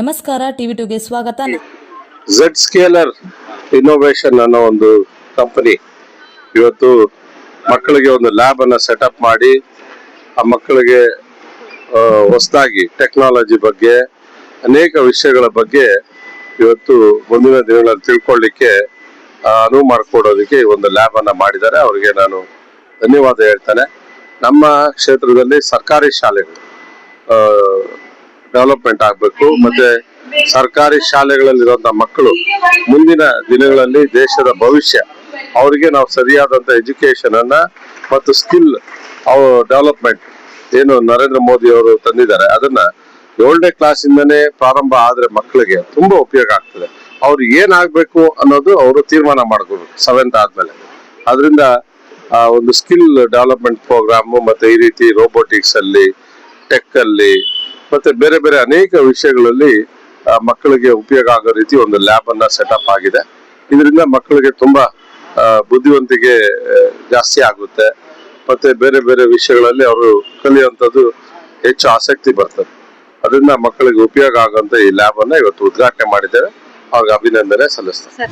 ನಮಸ್ಕಾರ, ಟಿವಿ ಟುಗೆ ಸ್ವಾಗತ. Z scalar innovation ಅನ್ನೋ ಒಂದು ಕಂಪನಿ ಇವತ್ತು ಮಕ್ಕಳಿಗೆ ಒಂದು ಲ್ಯಾಬ್ ಅನ್ನ ಸೆಟಪ್ ಮಾಡಿ, ಆ ಮಕ್ಕಳಿಗೆ ಹೊಸದಾಗಿ ಟೆಕ್ನಾಲಜಿ ಬಗ್ಗೆ, ಅನೇಕ ವಿಷಯಗಳ ಬಗ್ಗೆ ಇವತ್ತು ಮುಂದಿನ ದಿನಗಳಲ್ಲಿ ತಿಳ್ಕೊಳ್ಳಿಕ್ಕೆ ಅನುವು ಮಾಡಿಕೊಡೋದಕ್ಕೆ ಒಂದು ಲ್ಯಾಬ್ ಅನ್ನ ಮಾಡಿದ್ದಾರೆ. ಅವರಿಗೆ ನಾನು ಧನ್ಯವಾದ ಹೇಳ್ತೇನೆ. ನಮ್ಮ ಕ್ಷೇತ್ರದಲ್ಲಿ ಸರ್ಕಾರಿ ಶಾಲೆಗಳು ಡೆವಲಪ್ಮೆಂಟ್ ಆಗಬೇಕು, ಮತ್ತೆ ಸರ್ಕಾರಿ ಶಾಲೆಗಳಲ್ಲಿರುವಂತಹ ಮಕ್ಕಳು ಮುಂದಿನ ದಿನಗಳಲ್ಲಿ ದೇಶದ ಭವಿಷ್ಯ, ಅವರಿಗೆ ನಾವು ಸರಿಯಾದಂತ ಎಜುಕೇಶನ್ ಅನ್ನ ಮತ್ತು ಸ್ಕಿಲ್ ಡೆವಲಪ್ಮೆಂಟ್ ಏನು ನರೇಂದ್ರ ಮೋದಿ ಅವರು ತಂದಿದ್ದಾರೆ, ಅದನ್ನ ಏಳನೇ ಕ್ಲಾಸಿಂದನೇ ಪ್ರಾರಂಭ ಆದ್ರೆ ಮಕ್ಕಳಿಗೆ ತುಂಬಾ ಉಪಯೋಗ ಆಗ್ತದೆ. ಅವ್ರು ಏನಾಗ್ಬೇಕು ಅನ್ನೋದು ಅವರು ತೀರ್ಮಾನ ಮಾಡ್ಕೋಬೇಕು ಸೆವೆಂತ್ ಆದ್ಮೇಲೆ. ಅದರಿಂದ ಒಂದು ಸ್ಕಿಲ್ ಡೆವಲಪ್ಮೆಂಟ್ ಪ್ರೋಗ್ರಾಮ್ ಮತ್ತೆ ಈ ರೀತಿ ರೋಬೋಟಿಕ್ಸ್ ಅಲ್ಲಿ ಟೆಕ್ ಅಲ್ಲಿ ಮತ್ತೆ ಬೇರೆ ಬೇರೆ ಅನೇಕ ವಿಷಯಗಳಲ್ಲಿ ಮಕ್ಕಳಿಗೆ ಉಪಯೋಗ ಆಗೋ ರೀತಿ ಒಂದು ಲ್ಯಾಬ್ ಅನ್ನ ಸೆಟಪ್ ಆಗಿದೆ. ಇದರಿಂದ ಮಕ್ಕಳಿಗೆ ತುಂಬಾ ಬುದ್ಧಿವಂತಿಕೆ ಜಾಸ್ತಿ ಆಗುತ್ತೆ. ಮತ್ತೆ ಬೇರೆ ಬೇರೆ ವಿಷಯಗಳಲ್ಲಿ ಅವರು ಕಲಿಯುವಂಥದ್ದು ಹೆಚ್ಚು ಆಸಕ್ತಿ ಬರ್ತದೆ. ಅದರಿಂದ ಮಕ್ಕಳಿಗೆ ಉಪಯೋಗ ಆಗುವಂತ ಈ ಲ್ಯಾಬ್ ಅನ್ನ ಇವತ್ತು ಉದ್ಘಾಟನೆ ಮಾಡಿದ್ದೇವೆ. ಅವ್ರಿಗೆ ಅಭಿನಂದನೆ ಸಲ್ಲಿಸ್ತೇನೆ.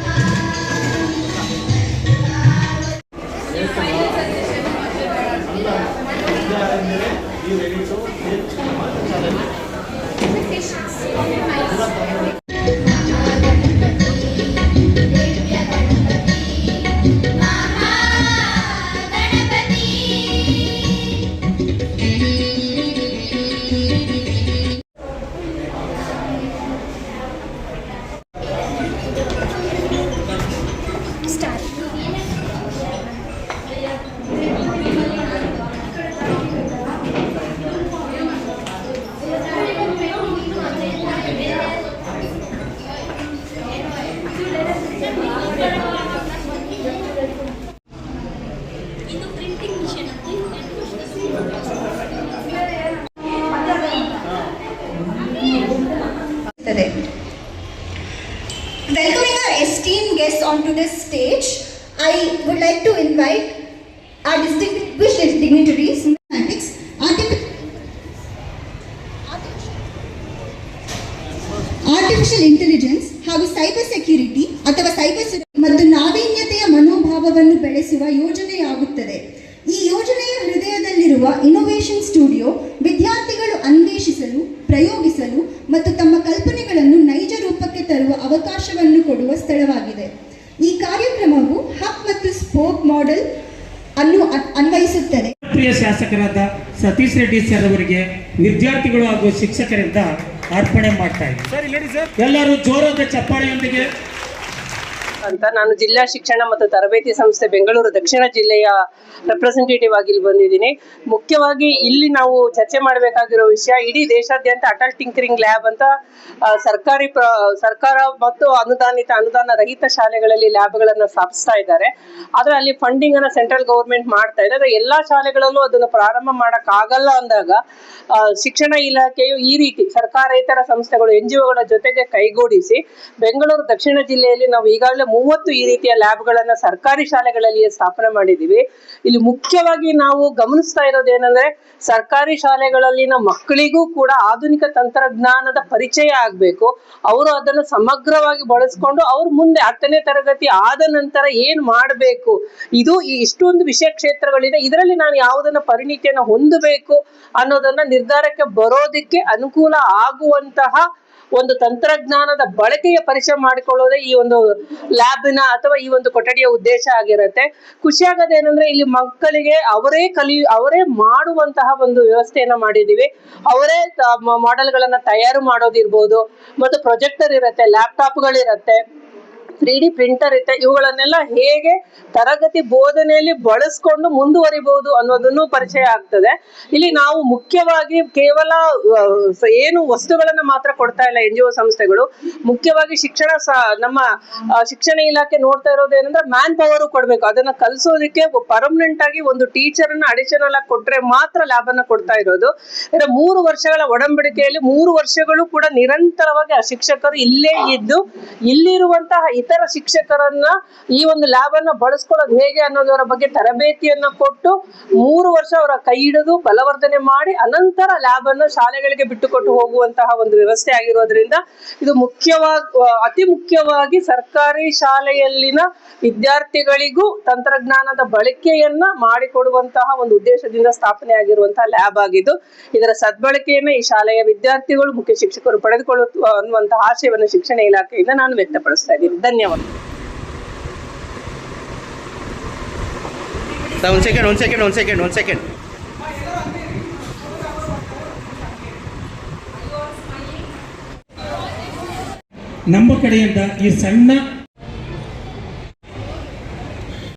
you ready to? Guests onto this stage, I would like to invite our distinguished dignitaries, artificial intelligence ಹಾಗೂ ಸೈಬರ್ ಸೆಕ್ಯೂರಿಟಿ ಅಥವಾ ಸೈಬರ್ ಮತ್ತು ನಾವೀನ್ಯತೆಯ ಮನೋಭಾವವನ್ನು ಬೆಳೆಸುವ ಯೋಜನೆಯಾಗುತ್ತದೆ. ಈ ಯೋಜನೆಯ ಹೃದಯದಲ್ಲಿರುವ ಇನೋವೇಷನ್ ಸ್ಟುಡಿಯೋ ವಿದ್ಯಾರ್ಥಿಗಳು ಅನ್ವೇಷಿಸಲು ಪ್ರಯೋಗಿಸಲು ಮತ್ತು ತಮ್ಮ ಕಲ್ಪನೆಗಳನ್ನು ನೈಜ ರೂಪಕ್ಕೆ ತರುವ ಅವಕಾಶವನ್ನು ಕೊಡುವ ಸ್ಥಳವಾಗಿದೆ. ಈ ಕಾರ್ಯಕ್ರಮವು ಹಕ್ ಮತ್ತು ಸ್ಪೋಕ್ ಮಾಡೆಲ್ ಅನ್ನು ಅನ್- ಅನ್ವಯಿಸುತ್ತದೆ. ಪ್ರಿಯ ಶಾಸಕರಾದ ಸತೀಶ್ ರೆಡ್ಡಿ ಸರ್ ಅವರಿಗೆ ವಿದ್ಯಾರ್ಥಿಗಳು ಹಾಗೂ ಶಿಕ್ಷಕರಿಂದ ಅರ್ಪಣೆ ಮಾಡ್ತಾ ಇದ್ದಾರೆ ಎಲ್ಲರೂ ಜೋರಾದ ಚಪ್ಪಾಳೆಯೊಂದಿಗೆ ಅಂತ ನಾನು ಜಿಲ್ಲಾ ಶಿಕ್ಷಣ ಮತ್ತು ತರಬೇತಿ ಸಂಸ್ಥೆ ಬೆಂಗಳೂರು ದಕ್ಷಿಣ ಜಿಲ್ಲೆಯ ರೆಪ್ರೆಸೆಂಟೇಟಿವ್ ಆಗಿ ಇಲ್ಲಿ ಬಂದಿದ್ದೀನಿ. ಮುಖ್ಯವಾಗಿ ಇಲ್ಲಿ ನಾವು ಚರ್ಚೆ ಮಾಡಬೇಕಾಗಿರೋ ವಿಷಯ ಇಡೀ ದೇಶಾದ್ಯಂತ ಅಟಲ್ ಟಿಂಕರಿಂಗ್ ಲ್ಯಾಬ್ ಅಂತ ಸರ್ಕಾರಿ ಸರ್ಕಾರ ಮತ್ತು ಅನುದಾನಿತ, ಅನುದಾನ ರಹಿತ ಶಾಲೆಗಳಲ್ಲಿ ಲ್ಯಾಬ್ಗಳನ್ನು ಸ್ಥಾಪಿಸ್ತಾ ಇದ್ದಾರೆ. ಆದರೆ ಅಲ್ಲಿ ಫಂಡಿಂಗ್ ಅನ್ನ ಸೆಂಟ್ರಲ್ ಗೌರ್ಮೆಂಟ್ ಮಾಡ್ತಾ ಇದೆ. ಆದರೆ ಎಲ್ಲಾ ಶಾಲೆಗಳಲ್ಲೂ ಅದನ್ನು ಪ್ರಾರಂಭ ಮಾಡೋಕ್ಕಾಗಲ್ಲ ಅಂದಾಗ ಶಿಕ್ಷಣ ಇಲಾಖೆಯು ಈ ರೀತಿ ಸರ್ಕಾರೇತರ ಸಂಸ್ಥೆಗಳು ಎನ್ ಜಿ ಒಗಳ ಜೊತೆಗೆ ಕೈಗೂಡಿಸಿ ಬೆಂಗಳೂರು ದಕ್ಷಿಣ ಜಿಲ್ಲೆಯಲ್ಲಿ ನಾವು ಈಗಾಗಲೇ ಮೂವತ್ತು ಈ ರೀತಿಯ ಲ್ಯಾಬ್ಗಳನ್ನ ಸರ್ಕಾರಿ ಶಾಲೆಗಳಲ್ಲಿ ಸ್ಥಾಪನೆ ಮಾಡಿದೀವಿ ಇಲ್ಲಿ ಮುಖ್ಯವಾಗಿ ನಾವು ಗಮನಿಸ್ತಾ ಇರೋದೇನಂದ್ರೆ ಸರ್ಕಾರಿ ಶಾಲೆಗಳಲ್ಲಿನ ಮಕ್ಕಳಿಗೂ ಕೂಡ ಆಧುನಿಕ ತಂತ್ರಜ್ಞಾನದ ಪರಿಚಯ ಆಗ್ಬೇಕು. ಅವರು ಅದನ್ನು ಸಮಗ್ರವಾಗಿ ಬಳಸ್ಕೊಂಡು ಅವ್ರು ಮುಂದೆ ಹತ್ತನೇ ತರಗತಿ ಆದ ನಂತರ ಏನ್ ಮಾಡ್ಬೇಕು? ಇದು ಇಷ್ಟೊಂದು ವಿಷಯ ಕ್ಷೇತ್ರಗಳಿದೆ. ಇದರಲ್ಲಿ ನಾನು ಯಾವುದನ್ನ ಪರಿಣಿತಿಯನ್ನು ಹೊಂದಬೇಕು ಅನ್ನೋದನ್ನ ನಿರ್ಧಾರಕ್ಕೆ ಬರೋದಕ್ಕೆ ಅನುಕೂಲ ಆಗುವಂತಹ ಒಂದು ತಂತ್ರಜ್ಞಾನದ ಬಳಕೆಯ ಪರಿಚಯ ಮಾಡಿಕೊಳ್ಳೋದೇ ಈ ಒಂದು ಲ್ಯಾಬಿನ ಅಥವಾ ಈ ಒಂದು ಕೊಠಡಿಯ ಉದ್ದೇಶ ಆಗಿರುತ್ತೆ. ಖುಷಿ ಆಗೋದೇನಂದ್ರೆ ಇಲ್ಲಿ ಮಕ್ಕಳಿಗೆ ಅವರೇ ಕಲಿ, ಅವರೇ ಮಾಡುವಂತಹ ಒಂದು ವ್ಯವಸ್ಥೆಯನ್ನ ಮಾಡಿದೀವಿ ಅವರೇ ಮಾಡೆಲ್ಗಳನ್ನ ತಯಾರು ಮಾಡೋದಿರ್ಬೋದು, ಮತ್ತು ಪ್ರೊಜೆಕ್ಟರ್ ಇರುತ್ತೆ ಲ್ಯಾಪ್ಟಾಪ್ಗಳಿರತ್ತೆ ತ್ರೀ ಡಿ ಪ್ರಿಂಟರ್ ಇತ್ತೆ ಇವುಗಳನ್ನೆಲ್ಲ ಹೇಗೆ ತರಗತಿ ಬೋಧನೆಯಲ್ಲಿ ಬಳಸ್ಕೊಂಡು ಮುಂದುವರಿಬಹುದು ಅನ್ನೋದನ್ನು ಪರಿಚಯ ಆಗ್ತದೆ. ಇಲ್ಲಿ ನಾವು ಮುಖ್ಯವಾಗಿ ಕೇವಲ ಏನು ವಸ್ತುಗಳನ್ನ ಮಾತ್ರ ಕೊಡ್ತಾ ಇಲ್ಲ ಎನ್ ಜಿ ಒ ಸಂಸ್ಥೆಗಳು. ಮುಖ್ಯವಾಗಿ ಶಿಕ್ಷಣ ನಮ್ಮ ಶಿಕ್ಷಣ ಇಲಾಖೆ ನೋಡ್ತಾ ಇರೋದು ಏನಂದ್ರೆ ಮ್ಯಾನ್ ಪವರ್ ಕೊಡ್ಬೇಕು. ಅದನ್ನ ಕಲಿಸೋದಕ್ಕೆ ಪರ್ಮನೆಂಟ್ ಆಗಿ ಒಂದು ಟೀಚರ್ ಅನ್ನ ಅಡಿಷನಲ್ ಆಗಿ ಕೊಟ್ರೆ ಮಾತ್ರ ಲ್ಯಾಬ್ ಅನ್ನ ಕೊಡ್ತಾ ಇರೋದು. ಅಂದ್ರೆ ಮೂರು ವರ್ಷಗಳ ಒಡಂಬಡಿಕೆಯಲ್ಲಿ ಮೂರು ವರ್ಷಗಳು ಕೂಡ ನಿರಂತರವಾಗಿ ಆ ಶಿಕ್ಷಕರು ಇಲ್ಲೇ ಇದ್ದು, ಇಲ್ಲಿರುವಂತಹ ಇತರ ಶಿಕ್ಷಕರನ್ನ ಈ ಒಂದು ಲ್ಯಾಬ್ ಅನ್ನ ಬಳಸ್ಕೊಳ್ಳೋದು ಹೇಗೆ ಅನ್ನೋದರ ಬಗ್ಗೆ ತರಬೇತಿಯನ್ನ ಕೊಟ್ಟು ಮೂರು ವರ್ಷ ಅವರ ಕೈ ಹಿಡಿದು ಬಲವರ್ಧನೆ ಮಾಡಿ ಅನಂತರ ಲ್ಯಾಬ್ ಅನ್ನ ಶಾಲೆಗಳಿಗೆ ಬಿಟ್ಟುಕೊಟ್ಟು ಹೋಗುವಂತಹ ಒಂದು ವ್ಯವಸ್ಥೆ ಆಗಿರೋದ್ರಿಂದ ಇದು ಮುಖ್ಯವಾಗಿ ಅತಿ ಮುಖ್ಯವಾಗಿ ಸರ್ಕಾರಿ ಶಾಲೆಯಲ್ಲಿನ ವಿದ್ಯಾರ್ಥಿಗಳಿಗೂ ತಂತ್ರಜ್ಞಾನದ ಬಳಕೆಯನ್ನ ಮಾಡಿಕೊಡುವಂತಹ ಒಂದು ಉದ್ದೇಶದಿಂದ ಸ್ಥಾಪನೆ ಆಗಿರುವಂತಹ ಲ್ಯಾಬ್ ಆಗಿದ್ದು, ಇದರ ಸದ್ಬಳಕೆಯನ್ನ ಈ ಶಾಲೆಯ ವಿದ್ಯಾರ್ಥಿಗಳು, ಮುಖ್ಯ ಶಿಕ್ಷಕರು ಪಡೆದುಕೊಳ್ಳುವ ಅನ್ನುವಂತಹ ಆಶಯವನ್ನು ಶಿಕ್ಷಣ ಇಲಾಖೆಯಿಂದ ನಾನು ವ್ಯಕ್ತಪಡಿಸ್ತಾ ಇದ್ದೀನಿ. ಧನ್ಯವಾದ ಸರ್ ಒಂದು ಸೆಕೆಂಡ್ ಒಂದು ಸೆಕೆಂಡ್ ಒಂದು ಸೆಕೆಂಡ್ ಒಂದು ಸೆಕೆಂಡ್ ನಮ್ಮ ಕಡೆಯಿಂದ ಈ ಸಣ್ಣ